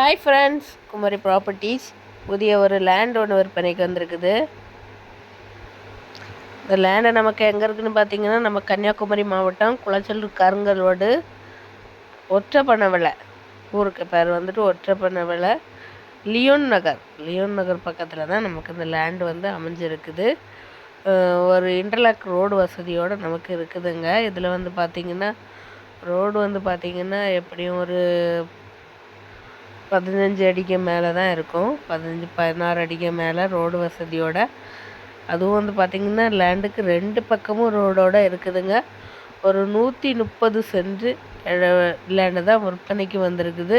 Hi friends Kumari properties புதிய ஒரு land ஒன்று விற்பனைக்கு வந்திருக்குது. இந்த லேண்டை நமக்கு எங்கே இருக்குதுன்னு பார்த்தீங்கன்னா நம்ம கன்னியாகுமரி மாவட்டம் குளச்சல் கருங்கல்வோடு ஒற்றைப்பண்ண விலை ஊருக்கு பேர் வந்துட்டு ஒற்றைப்பண்ண விலை லியோன் நகர். லியோன் நகர் பக்கத்தில் தான் நமக்கு இந்த லேண்டு வந்து அமைஞ்சிருக்குது. ஒரு இன்டர்லாக் ரோடு வசதியோடு நமக்கு இருக்குதுங்க. இதில் வந்து பார்த்திங்கன்னா ரோடு வந்து பார்த்திங்கன்னா எப்படியும் ஒரு பதினஞ்சு அடிக்கு மேலே தான் இருக்கும். பதினஞ்சு பதினாறு அடிக்கு மேலே ரோடு வசதியோட. அதுவும் வந்து பார்த்திங்கன்னா லேண்டுக்கு ரெண்டு பக்கமும் ரோடோடு இருக்குதுங்க. ஒரு நூற்றி முப்பது சென்று லேண்டு தான் விற்பனைக்கு வந்திருக்குது.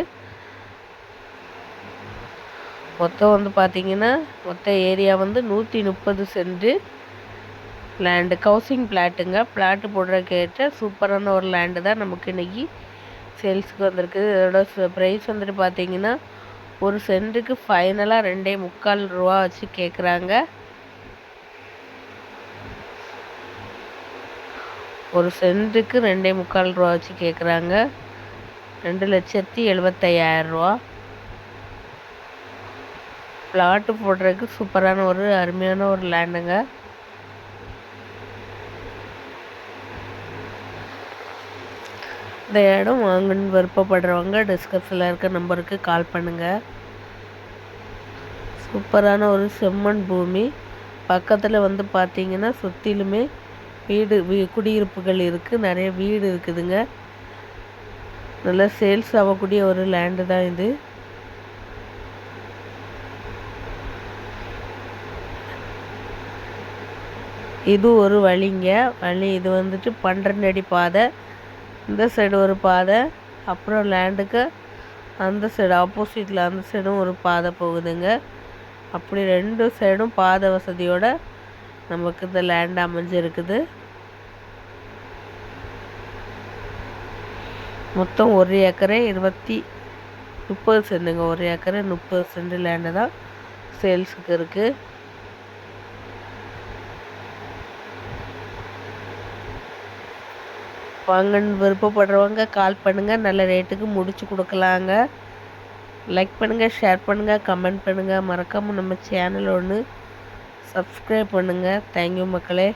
மொத்தம் வந்து பார்த்திங்கன்னா மொத்த ஏரியா வந்து நூற்றி முப்பது சென்ட்டு லேண்டு கவுசிங் பிளாட்டுங்க பிளாட்டு போடுறதுக்கேற்ற சூப்பரான ஒரு லேண்டு தான் நமக்கு இன்றைக்கி சேல்ஸுக்கு வந்திருக்கு. இதோட ப்ரைஸ் வந்துட்டு பார்த்தீங்கன்னா ஒரு சென்ட்டுக்கு ஃபைனலாக ரெண்டே முக்கால் ரூபா வச்சு கேட்குறாங்க ஒரு சென்ட்டுக்கு ரெண்டே முக்கால் ரூபா வச்சு கேட்குறாங்க ரெண்டு லட்சத்தி எழுபத்தையாயிரரூவா பிளாட்டு போடுறதுக்கு சூப்பரான ஒரு அருமையான ஒரு லேண்டுங்க. இந்த இடம் வாங்கணும்னு விருப்பப்படுறவங்க டிஸ்கிரிப்ஷனில் இருக்க நம்பருக்கு கால் பண்ணுங்கள் சூப்பரான ஒரு செம்மண் பூமி. பக்கத்தில் வந்து பார்த்தீங்கன்னா சுற்றிலுமே வீடு வீ குடியிருப்புகள் இருக்குது நிறைய வீடு இருக்குதுங்க. நல்லா சேல்ஸ் ஆகக்கூடிய ஒரு லேண்டு தான் இது. இது ஒரு வழிங்க. வழி இது வந்துட்டு பன்னெண்டு அடி பாதை. இந்த சைடு ஒரு பாதை அப்புறம் லேண்டுக்கு அந்த சைடு ஆப்போசிட்டில் அந்த சைடும் ஒரு பாதை போகுதுங்க. அப்படி ரெண்டு சைடும் பாதை வசதியோடு நமக்கு இந்த லேண்ட் அமைஞ்சிருக்குது. மொத்தம் ஒரு ஏக்கரே இருபத்தி முப்பது சென்ட்டுங்க ஒரு ஏக்கரை முப்பது சென்ட் லேண்டு தான் சேல்ஸுக்கு இருக்குது வாங்கன்னு விருப்பப்படுறவங்க கால் பண்ணுங்கள் நல்ல ரேட்டுக்கு முடிச்சு கொடுக்கலாங்க. லைக் பண்ணுங்கள் ஷேர் பண்ணுங்கள் கமெண்ட் பண்ணுங்கள் மறக்காமல் நம்ம சேனல் ஒன்று சப்ஸ்கிரைப் பண்ணுங்கள் தேங்க்யூ மக்களே.